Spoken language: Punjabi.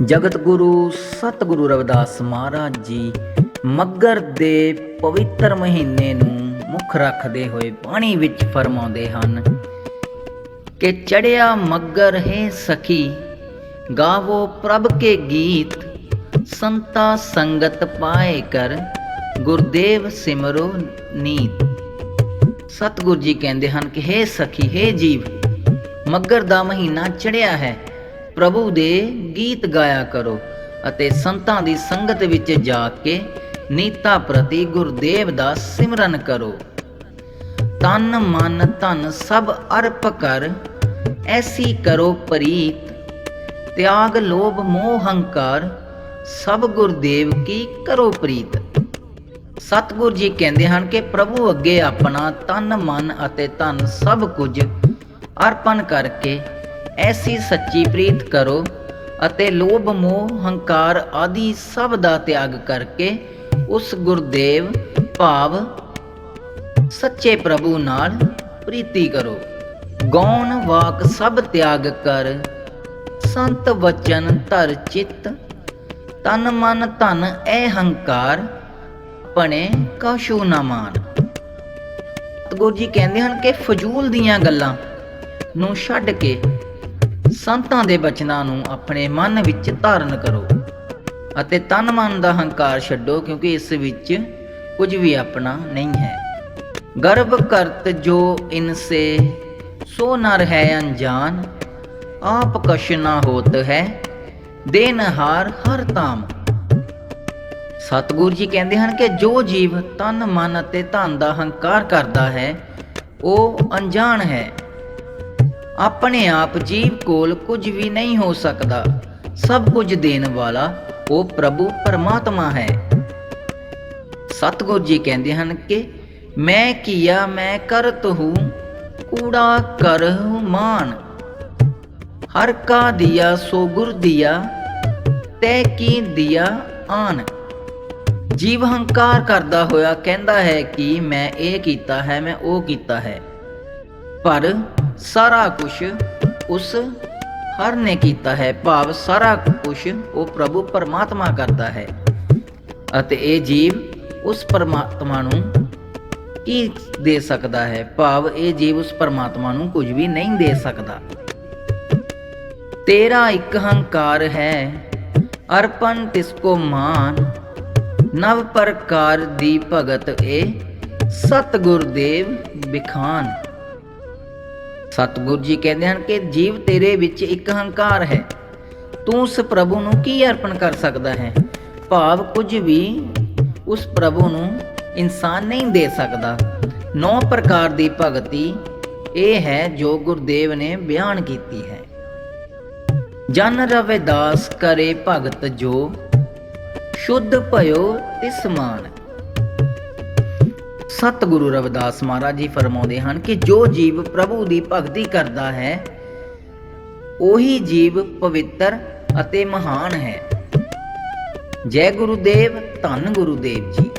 ਜਗਤ ਗੁਰੂ ਸਤਿਗੁਰੂ ਰਵਿਦਾਸ ਮਹਾਰਾਜ ਜੀ ਮੱਗਰ ਦੇ ਪਵਿੱਤਰ ਮਹੀਨੇ ਨੂੰ ਮੁੱਖ ਰੱਖਦੇ ਹੋਏ ਬਾਣੀ ਵਿੱਚ ਫਰਮਾਉਂਦੇ ਹਨ ਕਿ ਚੜਿਆ ਮੱਗਰ ਹੈ ਸਖੀ, ਗਾਵੋ ਪ੍ਰਭ ਕੇ ਗੀਤ, ਸੰਤਾ ਸੰਗਤ ਪਾਏ ਕਰ, ਗੁਰਦੇਵ ਸਿਮਰੋ ਨੀਤ। ਸਤਿਗੁਰ ਜੀ ਕਹਿੰਦੇ ਹਨ ਕਿ ਹੇ ਸਖੀ, ਹੇ ਜੀਵ, ਮੱਗਰ ਦਾ ਮਹੀਨਾ ਚੜਿਆ ਹੈ। ਪ੍ਰਭੂ ਦੇ ਗੀਤ ਗਾਇਆ ਕਰੋ ਅਤੇ ਸੰਤਾਂ ਦੀ ਸੰਗਤ ਵਿੱਚ ਜਾ ਕੇ ਨੀਤਾ ਪ੍ਰਤੀ ਗੁਰਦੇਵ ਦਾ ਸਿਮਰਨ ਕਰੋ। ਤਨ ਮਨ ਧਨ ਸਭ ਅਰਪ ਕਰ, ਐਸੀ ਕਰੋ ਪ੍ਰੀਤ। ਤਿਆਗ ਲੋਭ ਮੋਹ ਹੰਕਾਰ, ਸਭ ਗੁਰਦੇਵ ਕੀ ਕਰੋ ਪ੍ਰੀਤ। ਸਤਿਗੁਰ ਜੀ ਕਹਿੰਦੇ ਹਨ ਕਿ ਪ੍ਰਭੂ ਅੱਗੇ ਆਪਣਾ ਤਨ ਮਨ ਅਤੇ ਧਨ ਸਭ ਕੁਝ ਅਰਪਣ ਕਰਕੇ ਐਸੀ ਸੱਚੀ ਪ੍ਰੀਤ ਕਰੋ ਅਤੇ ਲੋਭ, ਮੋਹ, ਹੰਕਾਰ ਆਦਿ ਸਭ ਦਾ ਤਿਆਗ ਕਰਕੇ ਉਸ ਗੁਰਦੇਵ ਭਾਵ ਸੱਚੇ ਪ੍ਰਭੂ ਨਾਲ ਪ੍ਰੀਤੀ ਕਰੋ। ਗੌਣ ਵਾਕ ਸਭ ਤਿਆਗ ਕਰ। ਸੰਤ ਵਚਨ ਧਰ ਚਿੱਤ। ਤਨ ਮਨ ਧਨ ਐ ਹੰਕਾਰ ਆਪਣੇ ਕਛੂ ਨਾ ਮਾਨ। ਸਤਿਗੁਰੂ ਜੀ ਕਹਿੰਦੇ ਹਨ ਕਿ ਫਜ਼ੂਲ ਦੀਆਂ ਗੱਲਾਂ ਨੂੰ ਛੱਡ ਕੇ ਸੰਤਾਂ ਦੇ ਬਚਨਾਂ ਨੂੰ ਆਪਣੇ ਮਨ ਵਿੱਚ ਧਾਰਨ ਕਰੋ ਅਤੇ ਤਨ ਮਨ ਦਾ ਹੰਕਾਰ ਛੱਡੋ, ਕਿਉਂਕਿ ਇਸ ਵਿੱਚ ਕੁਝ ਵੀ ਆਪਣਾ ਨਹੀਂ ਹੈ। ਗਰਭ ਕਰਤ ਜੋ ਇਨਸੇ, ਸੋ ਨਰ ਹੈ ਅਨਜਾਨ ਆਪ ਕਸ਼ ਨਾ ਹੋਤ ਹੈ ਦੇਨਹਾਰ ਹਰ ਤਾਮ ਸਤਿਗੁਰੂ ਜੀ ਕਹਿੰਦੇ ਹਨ ਕਿ ਜੋ ਜੀਵ ਤਨ ਮਨ ਅਤੇ ਧਨ ਦਾ ਹੰਕਾਰ ਕਰਦਾ ਹੈ, ਉਹ ਅਣਜਾਣ ਹੈ। ਆਪਣੇ ਆਪ ਜੀਵ ਕੋਲ ਕੁਝ ਵੀ ਨਹੀਂ ਹੋ ਸਕਦਾ। ਸਭ ਕੁਝ ਦੇਣ ਵਾਲਾ ਉਹ ਪ੍ਰਭੂ ਪਰਮਾਤਮਾ ਹੈ। ਸਤਿਗੁਰੂ ਜੀ ਕਹਿੰਦੇ ਹਨ ਕਿ ਮੈਂ ਕੀਆ ਮੈਂ ਕਰਤ ਹੂੰ, ਕੂੜਾ ਕਰਹੁ ਮਾਨ। ਹਰ ਕਾ ਦਿਆ, ਸੋ ਗੁਰ ਦਿਆ, ਤੈ ਕੀ ਦਿਆ ਆਨ। ਜੀਵ ਹੰਕਾਰ ਕਰਦਾ ਹੋਇਆ ਕਹਿੰਦਾ ਹੈ ਕਿ ਮੈਂ ਇਹ ਕੀਤਾ ਹੈ, ਮੈਂ ਉਹ ਕੀਤਾ ਹੈ। ਪਰ ਸਾਰਾ ਕੁਝ ਉਸ ਹਰ ਨੇ ਕੀਤਾ ਹੈ। ਭਾਵ ਸਾਰਾ ਕੁਝ ਉਹ ਪ੍ਰਭੂ ਪਰਮਾਤਮਾ ਕਰਦਾ ਹੈ। ਅਤੇ ਇਹ ਜੀਵ ਉਸ ਪਰਮਾਤਮਾ ਨੂੰ ਕੀ ਦੇ ਸਕਦਾ ਹੈ? ਭਾਵ ਇਹ ਜੀਵ ਉਸ ਪਰਮਾਤਮਾ ਨੂੰ ਕੁਝ ਵੀ ਨਹੀਂ ਦੇ ਸਕਦਾ। ਤੇਰਾ ਇੱਕ ਹੰਕਾਰ ਹੈ ਅਰਪਨ ਤਿਸ ਕੋ ਮਾਨ। ਨਵ ਪ੍ਰਕਾਰ ਦੀ ਭਗਤ ਏ ਸਤਿਗੁਰ ਦੇਵ ਬਿਖਾਨ। ਸਤਿਗੁਰੂ ਜੀ ਕਹਿੰਦੇ ਹਨ ਕਿ ਜੀਵ ਤੇਰੇ ਵਿੱਚ ਇੱਕ ਹੰਕਾਰ ਹੈ। ਤੂੰ ਉਸ ਪ੍ਰਭੂ ਨੂੰ ਕੀ ਅਰਪਣ ਕਰ ਸਕਦਾ ਹੈ? ਭਾਵ ਕੁਝ ਵੀ ਉਸ ਪ੍ਰਭੂ ਨੂੰ ਇਨਸਾਨ ਨਹੀਂ ਦੇ ਸਕਦਾ। ਨੌ ਪ੍ਰਕਾਰ ਦੀ ਭਗਤੀ ਇਹ ਹੈ ਜੋ ਗੁਰਦੇਵ ਨੇ ਬਿਆਨ ਕੀਤੀ ਹੈ। ਜਨ ਰਵਿਦਾਸ ਕਰੇ ਭਗਤ ਜੋ, ਸ਼ੁੱਧ ਭਇਓ ਤਿਸ ਮਾਨ। ਸਤਿਗੁਰੂ ਰਵਿਦਾਸ ਮਹਾਰਾਜ ਜੀ ਫਰਮਾਉਂਦੇ ਹਨ ਕਿ ਜੋ ਜੀਵ ਪ੍ਰਭੂ ਦੀ ਭਗਤੀ ਕਰਦਾ ਹੈ, ਉਹੀ ਜੀਵ ਪਵਿੱਤਰ ਅਤੇ ਮਹਾਨ ਹੈ। ਜੈ ਗੁਰੂਦੇਵ, ਧੰਨ ਗੁਰੂਦੇਵ ਜੀ।